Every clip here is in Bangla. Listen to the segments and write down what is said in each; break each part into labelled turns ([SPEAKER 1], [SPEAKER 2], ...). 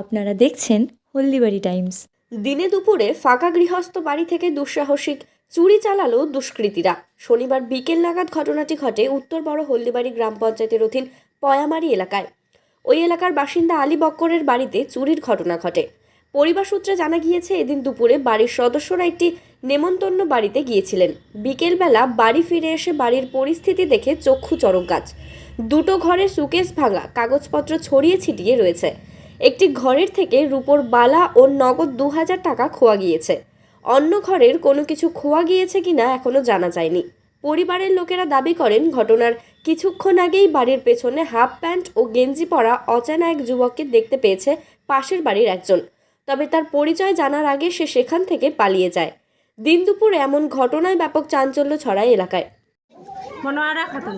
[SPEAKER 1] আপনারা দেখছেন হলদিবাড়ি টাইমস।
[SPEAKER 2] দিনে দুপুরে ফাঁকা গৃহস্থ বাড়ি থেকে দুঃসাহসিক চুরি চালালো দুষ্কৃতীরা। শনিবার বিকেল নাগাদ ঘটনাটি ঘটে উত্তর বড় হলদিবাড়ি গ্রাম পঞ্চায়েতের অধীন পয়ামারি এলাকায়। ওই এলাকার বাসিন্দা আলী বক্করের বাড়িতে চুরির ঘটনা ঘটে। পরিবার সূত্রে জানা গিয়েছে এদিন দুপুরে বাড়ির সদস্যরা একটি নেমন্তন্ন বাড়িতে গিয়েছিলেন। বিকেলবেলা বাড়ি ফিরে এসে বাড়ির পরিস্থিতি দেখে চক্ষু চরক গাছ। দুটো ঘরের সুকেশ ভাঙা কাগজপত্র ছড়িয়ে ছিটিয়ে রয়েছে। একটি ঘরের থেকে রূপোর বালা ও নগদ দু হাজার টাকা খোয়া গিয়েছে। অন্য ঘরের কোনো কিছু খোয়া গিয়েছে কিনা এখনও জানা যায়নি। পরিবারের লোকেরা দাবি করেন, ঘটনার কিছুক্ষণ আগেই বাড়ির পেছনে হাফ প্যান্ট ও গেঞ্জি পরা অচেনা এক যুবককে দেখতে পেয়েছে পাশের বাড়ির একজন। তবে তার পরিচয় জানার আগে সে সেখান থেকে পালিয়ে যায়। দিন দুপুর এমন ঘটনায় ব্যাপক চাঞ্চল্য ছড়ায় এলাকায়।
[SPEAKER 3] মনোয়ারা খাতুন।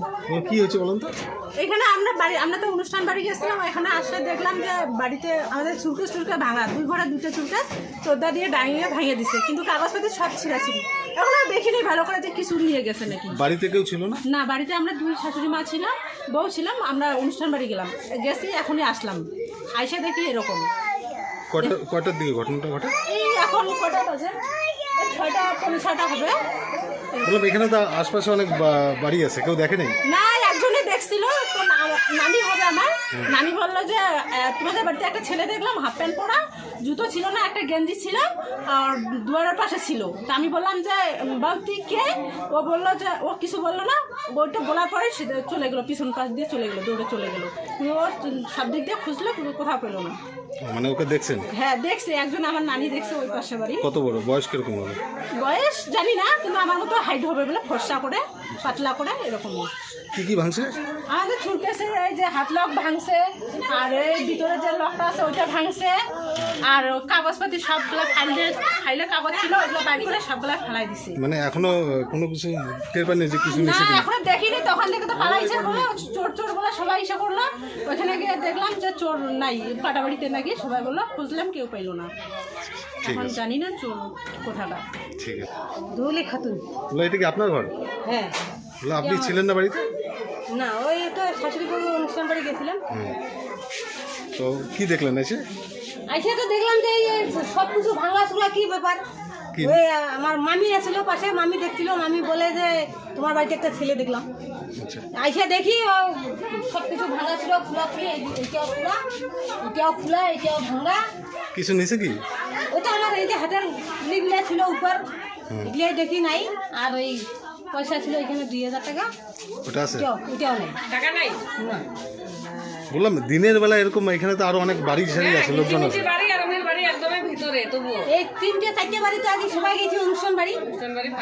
[SPEAKER 4] কি হয়েছে বলুন তো?
[SPEAKER 3] এখানে আমরা বাড়ি আমরা তো অনুষ্ঠান বাড়ি গেছিলাম এখানে আসলে দেখলাম যে বাড়িতে আমাদের চুলকে চুলকে ভাঙা দুই ঘরে দুটো চুলকে চোদ্দা দিয়ে ডাঙিয়ে ভাঙিয়ে দিছে কিন্তু কাগজপাতি সব ছিঁড়াছিড়ি এখন আর দেখিনি ভালো করে যে নিয়ে গেছে নাকি।
[SPEAKER 4] বাড়িতে কেউ ছিল না?
[SPEAKER 3] না বাড়িতে আমরা দুই শাশুড়ি মা ছিলাম বউ ছিলাম আমরা অনুষ্ঠান বাড়ি গেলাম। গেছি এখনই আসলাম। আইসে দেখি এরকম।
[SPEAKER 4] কটা কটার দিকে ঘটনাটা ঘটে?
[SPEAKER 3] এই এখন কটা বাজে? ছয়টা পনেরো ছয়টা হবে।
[SPEAKER 4] বললাম এখানে তো আশপাশে অনেক বা- বাড়ি আছে কেউ দেখে নেই?
[SPEAKER 3] না দেখছিল তো নানি হবে আমার। নানি বলল যে তোমাদের বাড়িতে একটা ছেলে দেখলাম হাফ প্যান্ট পরা জুতো ছিল না একটা গেঞ্জি ছিল আর দুয়ারের পাশে ছিল। তা আমি বললাম যে বাবু তুই কে? ও বলল যে ও কিছু বলল না। ওইটা বলার পরে সে চলে গেলো পিছন পাশ দিয়ে চলে গেলো দৌড়ে চলে গেলো। ও সব দিক দিয়ে খুঁজলো কোথাও পেল না।
[SPEAKER 4] মানে ওকে দেখছেন?
[SPEAKER 3] হ্যাঁ দেখছি একজন আমার নানি দেখছে ওই পাশে বাড়ি।
[SPEAKER 4] কত বড়? বয়স কীরকম হবে?
[SPEAKER 3] বয়স জানি না কিন্তু আমার মতো হাইট হবে বলে ফর্সা করে পাতলা করে এরকম।
[SPEAKER 4] কি কি ভাঙছে?
[SPEAKER 3] আমাদের ছুটতেছে এই যে হাত লক ভাঙছে আর এই ভিতরে যে লকটা আছে ওইটা ভাঙছে। আর কাগজপাতি সবগুলো ফাইলে ফাইলে কাগজ ছিল ওইগুলো বাইর করে সবগুলো ফেলাই দিছে।
[SPEAKER 4] মানে এখনও কোনো কিছু টের পাননি যে কিছু
[SPEAKER 3] না এখনও দেখিনি তখন থেকে তো পালাইছে বলে চোর চোর বলে সবাই ইসে করল ওইখানে গিয়ে দেখলাম যে চোর নাই পাটাবাড়িতে নাকি সবাই বলল খুঁজলাম কেউ পাইলো না। এখন জানি না চোর কোথাটা।
[SPEAKER 4] ঠিক আছে।
[SPEAKER 3] দৌলি খাতুন।
[SPEAKER 4] এটা কি আপনার ঘর?
[SPEAKER 3] হ্যাঁ।
[SPEAKER 4] আপনি ছিলেন না বাড়িতে?
[SPEAKER 3] না ওই তো শাশুড়ি অনুষ্ঠান বাড়ি গেছিলাম।
[SPEAKER 4] তো কি দেখলেন এসে?
[SPEAKER 3] আইসা তো দেখলাম যে এই সব কিছু ভাঙা চুলা কি? ব্যাপার? ওই আমার মামি আছিল পাশে মামি দেখছিল মামি বলে যে তোমার বাড়িতে একটা ছেলে দেখলাম।
[SPEAKER 4] আচ্ছা।
[SPEAKER 3] আইসা দেখি সব কিছু ভাঙা ছিল খোলা খুলি এটাও খোলা এটাও খোলা এটাও ভাঙা।
[SPEAKER 4] কিছু নিচে কি?
[SPEAKER 3] ওইটা আমার এই যে হাতের লিগুলা ছিল উপর দেখি নাই। আর ওই পয়সা ছিল এখানে দুই হাজার টাকা।
[SPEAKER 4] ওটা আছে?
[SPEAKER 3] এটাও নেই। টাকা নাই?
[SPEAKER 4] বললাম দিনের বেলা এরকম এখানে তো আরও অনেক বাড়ি সারি আছে লোকজন আছে।
[SPEAKER 3] এই তিনটে চারটে বাড়ি তো আগে সবাই গেছি অনুষ্ঠান বাড়ি।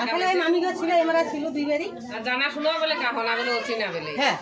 [SPEAKER 3] আসলে ওই মামি ঘর ছিল এমারা ছিল দুই বাড়ি।
[SPEAKER 5] জানা শোনা বলে কাহনা বলে অচিনা বলে।
[SPEAKER 3] হ্যাঁ।